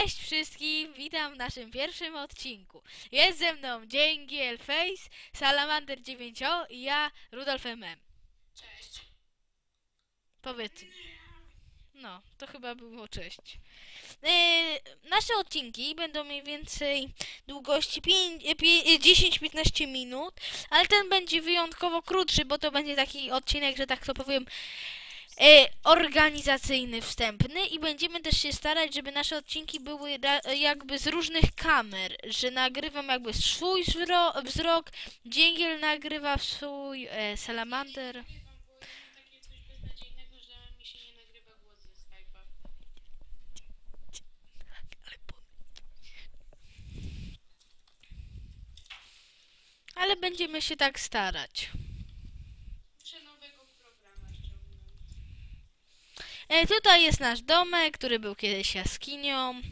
Cześć wszystkim, witam w naszym pierwszym odcinku. Jest ze mną Dzięgiel Face, Salamander 9O i ja, Rudolf MM. Cześć. Powiedz. No, to chyba było cześć. Yy, nasze odcinki będą mniej więcej długości pięć- e, pie- 10-15 minut, ale ten będzie wyjątkowo krótszy, bo to będzie taki odcinek, że tak to powiem, e, organizacyjny, wstępny i będziemy też się starać, żeby nasze odcinki były jakby z różnych kamer, że nagrywam jakby swój wzro- wzrok, Dzięgiel nagrywa swój, e, Salamander. Ale będziemy się tak starać. E, tutaj jest nasz domek, który był kiedyś jaskinią.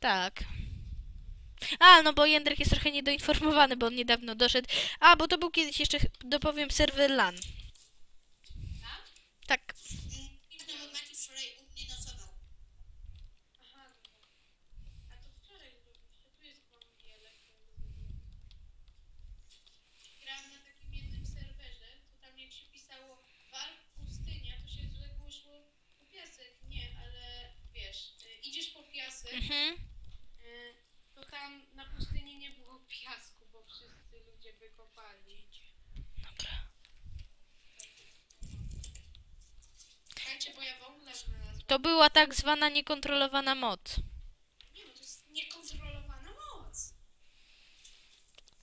Tak. A, no bo Jędrek jest trochę niedoinformowany, bo on niedawno doszedł. A, bo to był kiedyś jeszcze, dopowiem, serwer LAN. Tak? Tak. I znowu Maciej wczoraj u mnie nocował. Aha, dobra. A to wczoraj zrobiliście. Tu jest chyba mój elektron. Grałem na takim jednym serwerze, to tam jak się pisało warp pustynia, to się zwykło szło po piasek. Nie, ale wiesz, y, idziesz Mhm. y, to tam na pustyni nie było piasku, bo wszyscy ludzie wykopali. Dobra. Słuchajcie, bo ja wągla znalazłam. To była tak zwana niekontrolowana moc. Nie no, to jest niekontrolowana moc.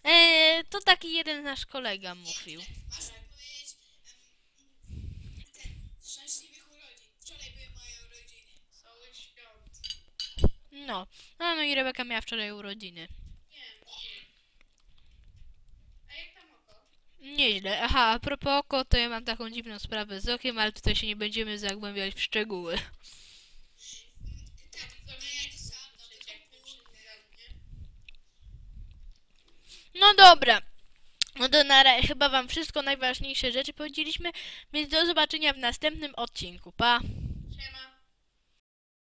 E, to taki jeden nasz kolega mówił. Masz No. No, no i Rebeka miała wczoraj urodziny. Nieźle. Aha, a propos oko, to ja mam taką dziwną sprawę z okiem, ale tutaj się nie będziemy zagłębiać w szczegóły. No dobra. No to na ra- chyba wam wszystko najważniejsze rzeczy powiedzieliśmy, więc do zobaczenia w następnym odcinku. Pa! Siema.